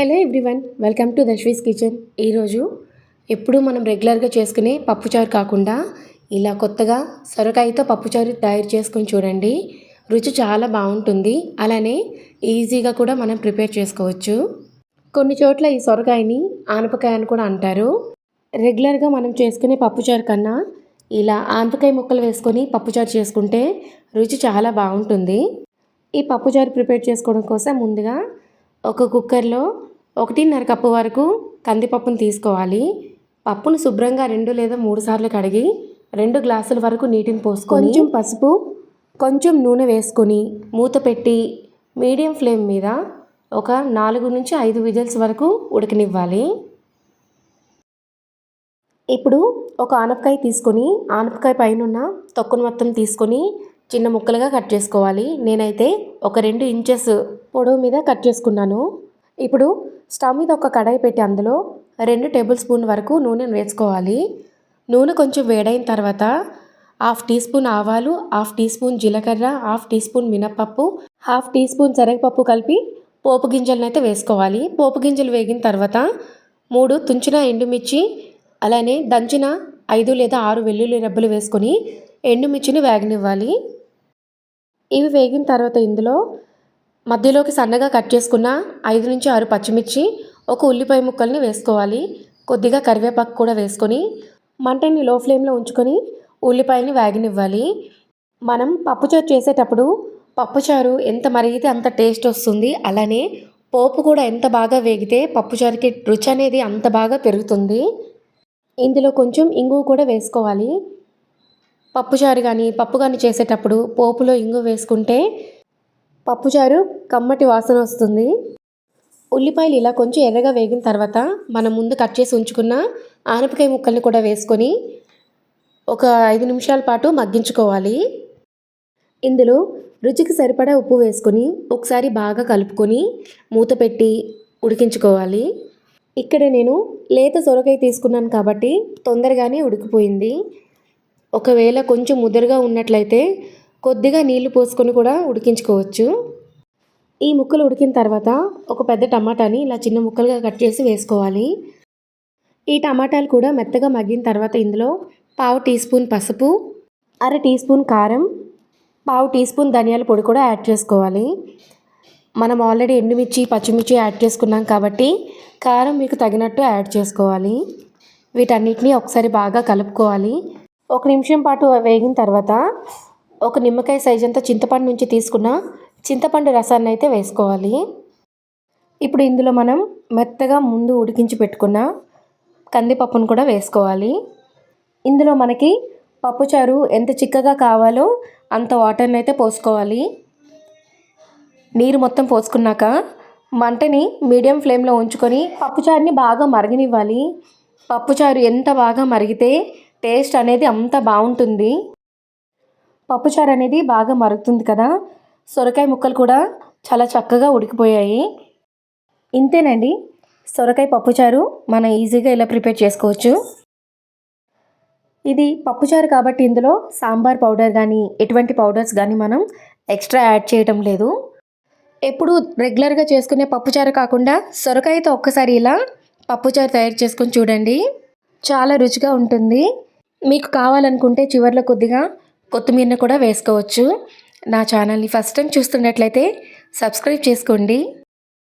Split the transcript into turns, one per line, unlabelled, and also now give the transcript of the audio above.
Hello everyone welcome to Dashwi's kitchen. ఈరోజు ఎప్పుడూ మనం రెగ్యులర్గా చేసుకునే పప్పుచారు కాకుండా ఇలా కొత్తగా సొరకాయతో పప్పుచారు తయారు చేసుకొని చూడండి. రుచి చాలా బాగుంటుంది. అలానే ఈజీగా కూడా మనం ప్రిపేర్ చేసుకోవచ్చు. కొన్ని చోట్ల ఈ సొరకాయని ఆనపకాయ అని కూడా అంటారు. రెగ్యులర్గా మనం చేసుకునే పప్పుచారు కన్నా ఇలా ఆనపకాయ ముక్కలు వేసుకొని పప్పుచారు చేసుకుంటే రుచి చాలా బాగుంటుంది. ఈ పప్పుచారు ప్రిపేర్ చేసుకోవడం కోసం ముందుగా ఒక కుక్కర్లో ఒకటిన్నర కప్పు వరకు కందిపప్పును తీసుకోవాలి. పప్పును శుభ్రంగా రెండు లేదా మూడు సార్లు కడిగి రెండు గ్లాసుల వరకు నీటిని పోసుకొని కొంచెం పసుపు కొంచెం నూనె వేసుకొని మూత పెట్టి మీడియం ఫ్లేమ్ మీద ఒక నాలుగు నుంచి ఐదు విజిల్స్ వరకు ఉడకనివ్వాలి. ఇప్పుడు ఒక ఆనపకాయ తీసుకొని ఆనపకాయ పైన ఉన్న తొక్కును మొత్తం తీసుకొని చిన్న ముక్కలుగా కట్ చేసుకోవాలి. నేనైతే ఒక రెండు ఇంచెస్ పొడవు మీద కట్ చేసుకున్నాను. ఇప్పుడు స్టవ్ మీద ఒక కడాయి పెట్టి అందులో రెండు టేబుల్ స్పూన్ వరకు నూనెను వేసుకోవాలి. నూనె కొంచెం వేడైన తర్వాత హాఫ్ టీ స్పూన్ ఆవాలు హాఫ్ టీ స్పూన్ జీలకర్ర హాఫ్ టీ స్పూన్ మినప్పప్పు హాఫ్ టీ స్పూన్ శనగపప్పు కలిపి పోపు గింజలను అయితే వేసుకోవాలి. పోపు గింజలు వేగిన తర్వాత మూడు తుంచిన ఎండుమిర్చి అలానే దంచిన ఐదు లేదా ఆరు వెల్లుల్లి రెబ్బలు వేసుకొని ఎండుమిర్చిని వేగనివ్వాలి. ఇవి వేగిన తర్వాత ఇందులో మధ్యలోకి సన్నగా కట్ చేసుకున్న ఐదు నుంచి ఆరు పచ్చిమిర్చి ఒక ఉల్లిపాయ ముక్కల్ని వేసుకోవాలి. కొద్దిగా కరివేపాకు కూడా వేసుకొని మంటని లో ఫ్లేమ్లో ఉంచుకొని ఉల్లిపాయని వేగనివ్వాలి. మనం పప్పుచారు చేసేటప్పుడు పప్పుచారు ఎంత మరిగితే అంత టేస్ట్ వస్తుంది. అలానే పోపు కూడా ఎంత బాగా వేగితే పప్పుచారుకి రుచి అనేది అంత బాగా పెరుగుతుంది. ఇందులో కొంచెం ఇంగువ కూడా వేసుకోవాలి. పప్పుచారు కానీ పప్పు కానీ చేసేటప్పుడు పోపులో ఇంగు వేసుకుంటే పప్పుచారు కమ్మటి వాసన వస్తుంది. ఉల్లిపాయలు ఇలా కొంచెం ఎర్రగా వేగిన తర్వాత మనం ముందు కట్ చేసి ఉంచుకున్న ఆనపకాయ ముక్కల్ని కూడా వేసుకొని ఒక ఐదు నిమిషాల పాటు మగ్గించుకోవాలి. ఇందులో రుచికి సరిపడా ఉప్పు వేసుకొని ఒకసారి బాగా కలుపుకొని మూత పెట్టి ఉడికించుకోవాలి. ఇక్కడ నేను లేత సొరకాయ తీసుకున్నాను కాబట్టి తొందరగానే ఉడికిపోయింది. ఒకవేళ కొంచెం ముదరగా ఉన్నట్లయితే కొద్దిగా నీళ్ళు పోసుకొని కూడా ఉడికించుకోవచ్చు. ఈ ముక్కలు ఉడికిన తర్వాత ఒక పెద్ద టమాటాని ఇలా చిన్న ముక్కలుగా కట్ చేసి వేసుకోవాలి. ఈ టమాటాలు కూడా మెత్తగా మగ్గిన తర్వాత ఇందులో పావు టీ స్పూన్ పసుపు అర టీ స్పూన్ కారం పావు టీ స్పూన్ ధనియాల పొడి కూడా యాడ్ చేసుకోవాలి. మనం ఆల్రెడీ ఎండుమిర్చి పచ్చిమిర్చి యాడ్ చేసుకున్నాం కాబట్టి కారం మీకు తగినట్టు యాడ్ చేసుకోవాలి. వీటన్నిటిని ఒకసారి బాగా కలుపుకోవాలి. ఒక నిమిషం పాటు వేగిన తర్వాత ఒక నిమ్మకాయ సైజ్ అంతా చింతపండు నుంచి తీసుకున్న చింతపండు రసాన్ని అయితే వేసుకోవాలి. ఇప్పుడు ఇందులో మనం మెత్తగా ముందు ఉడికించి పెట్టుకున్న కందిపప్పును కూడా వేసుకోవాలి. ఇందులో మనకి పప్పుచారు ఎంత చిక్కగా కావాలో అంత వాటర్ని అయితే పోసుకోవాలి. నీరు మొత్తం పోసుకున్నాక మంటని మీడియం ఫ్లేమ్లో ఉంచుకొని పప్పుచారుని బాగా మరగనివ్వాలి. పప్పుచారు ఎంత బాగా మరిగితే టేస్ట్ అనేది అంత బాగుంటుంది. పప్పుచారు అనేది బాగా మరుగుతుంది కదా. సొరకాయ ముక్కలు కూడా చాలా చక్కగా ఉడికిపోయాయి. ఇంతేనండి. సొరకాయ పప్పుచారు మనం ఈజీగా ఇలా ప్రిపేర్ చేసుకోవచ్చు? ఇది పప్పుచారు కాబట్టి ఇందులో సాంబార్ పౌడర్ కానీ ఎటువంటి పౌడర్స్ కానీ మనం ఎక్స్ట్రా యాడ్ చేయటం లేదు. ఎప్పుడు రెగ్యులర్గా చేసుకునే పప్పుచారు కాకుండా సొరకాయతో ఒక్కసారి ఇలా పప్పుచారు తయారు చేసుకొని చూడండి. చాలా రుచిగా ఉంటుంది. మీకు కావాలనుకుంటే చివరిలో కొద్దిగా కొత్తిమీరను కూడా వేసుకోవచ్చు. నా ఛానల్ని ఫస్ట్ టైం చూస్తున్నట్లయితే సబ్స్క్రైబ్ చేసుకోండి.